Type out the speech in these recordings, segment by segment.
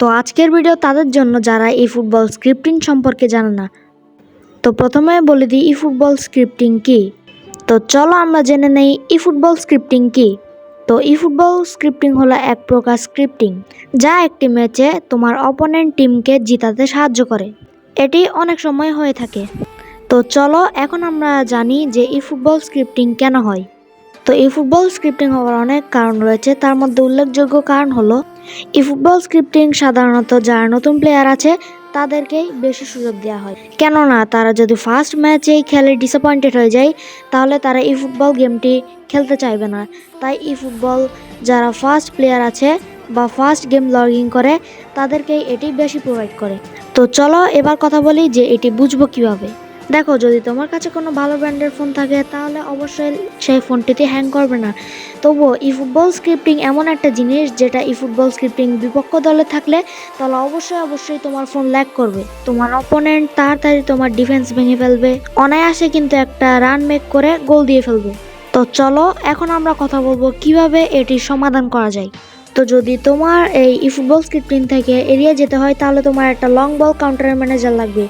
তো আজকের ভিডিও তাদের জন্য যারা এই ফুটবল স্ক্রিপ্টিং সম্পর্কে জানে না, তো প্রথমে বলে দিই ই ফুটবল স্ক্রিপ্টিং কি? তো চলো আমরা জেনে নেই ই ফুটবল স্ক্রিপ্টিং কি? তো ই ফুটবল স্ক্রিপ্টিং হলো এক প্রকার স্ক্রিপ্টিং যা একটি ম্যাচে তোমার অপোনেন্ট টিমকে জিতাতে সাহায্য করে। এটি অনেক সময় হয়ে থাকে। তো চলো এখন আমরা জানি যে ই ফুটবল স্ক্রিপ্টিং কেন হয়। তো এই ফুটবল স্ক্রিপ্টিং হওয়ার অনেক কারণ রয়েছে। তার মধ্যে উল্লেখযোগ্য কারণ হলো, এই ফুটবল স্ক্রিপ্টিং সাধারণত যারা নতুন প্লেয়ার আছে, তাদেরকেই বেশি সুযোগ দেওয়া হয়। কেননা, তারা যদি ফার্স্ট ম্যাচেই খেলে ডিসঅ্যাপয়েন্টেড হয়ে যায়, তাহলে তারা এই ফুটবল গেমটি খেলতে চাইবে না। তাই এই ফুটবল যারা ফার্স্ট প্লেয়ার আছে বা ফার্স্ট গেম লগ করে, তাদেরকেই এটি বেশি প্রোভাইড করে। তো চলো এবার কথা বলি যে এটি বুঝব কীভাবে। দেখো, যদি তোমার কাছে কোনো ভালো ব্র্যান্ডের ফোন থাকে, তাহলে অবশ্যই সেই ফোনটিতে হ্যাং করবে না। তবুও ই ফুটবল স্ক্রিপ্টিং এমন একটা জিনিস, যেটা ই ফুটবল স্ক্রিপ্টিং বিপক্ষ দলে থাকলে, তাহলে অবশ্যই অবশ্যই তোমার ফোন ল্যাগ করবে। তোমার অপোনেন্ট তাড়াতাড়ি তোমার ডিফেন্স ভেঙে ফেলবে। অনায়াসে কিন্তু একটা রান মেক করে গোল দিয়ে ফেলবে। তো চলো, এখন আমরা কথা বলব কীভাবে এটির সমাধান করা যায়। তো যদি তোমার এই ফুটবল স্ক্রিপ্টিং থেকে এড়িয়ে যেতে হয়, তাহলে তোমার একটা লং বল কাউন্টারের ম্যানেজার লাগবে।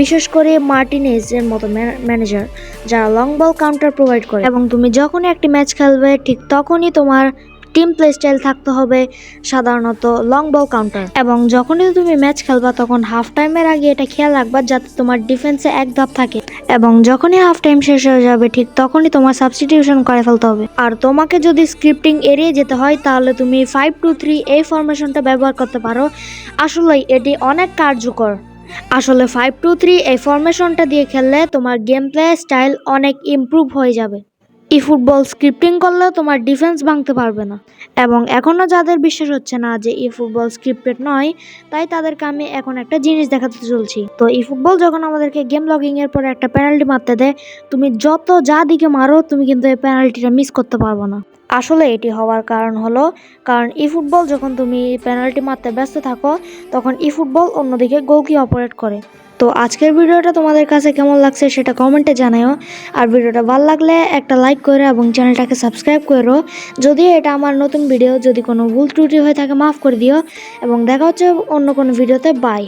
বিশেষ করে মার্টিনেজের মতো ম্যানেজার যারা লং বল কাউন্টার প্রোভাইড করে। এবং তুমি যখনই একটি ম্যাচ খেলবে, ঠিক তখনই তোমার টিম প্লে স্টাইল থাকতে হবে, সাধারণত লং বল কাউন্টার এবং যখনই তুমি ম্যাচ খেলবা, তখন হাফ টাইমের আগে এটা খেয়াল রাখবা যাতে তোমার ডিফেন্সে এক ধাপ থাকে। এবং যখনই হাফ টাইম শেষ হয়ে যাবে, ঠিক তখনই তোমার সাবস্টিটিউশন করে ফেলতে হবে। আর তোমাকে যদি স্ক্রিপ্টিং এড়িয়ে যেতে হয়, তাহলে তুমি ফাইভ টু থ্রি এই ফরমেশনটা ব্যবহার করতে পারো। আসলেই এটি অনেক কার্যকর। আসলে ফাইভ টু থ্রি এই ফরমেশনটা দিয়ে খেললে তোমার গেম প্লে স্টাইল অনেক ইমপ্রুভ হয়ে যাবে। ই ফুটবল স্ক্রিপ্টিং করলেও তোমার ডিফেন্স ভাঙতে পারবে না। এবং এখনও যাদের বিশ্বাস হচ্ছে না যে ই ফুটবল স্ক্রিপ্টেড নয়, তাই তাদেরকে আমি এখন একটা জিনিস দেখাতে চলছি। তো ই ফুটবল যখন আমাদেরকে গেম লগিং এর পরে একটা পেনাল্টি মারতে দেয়, তুমি যত যা দিকে মারো, তুমি কিন্তু এই পেনাল্টিটা মিস করতে পারব না। আসলে এটি হওয়ার কারণ হলো, কারণ ই ফুটবল যখন তুমি পেনাল্টি মারতে ব্যস্ত থাকো, তখন ই ফুটবল অন্যদিকে গোলকি অপারেট করে? তো আজকের ভিডিওটা তোমাদের কাছে কেমন লাগছে সেটা কমেন্টে জানাও আর ভিডিওটা ভালো লাগলে একটা লাইক করো এবং চ্যানেলটাকে সাবস্ক্রাইব করো। যদিও এটা আমার নতুন ভিডিও যদি কোনো ভুল ত্রুটি হয়ে থাকে, মাফ করে দিও। এবং দেখা হচ্ছে অন্য কোনো ভিডিওতে বাই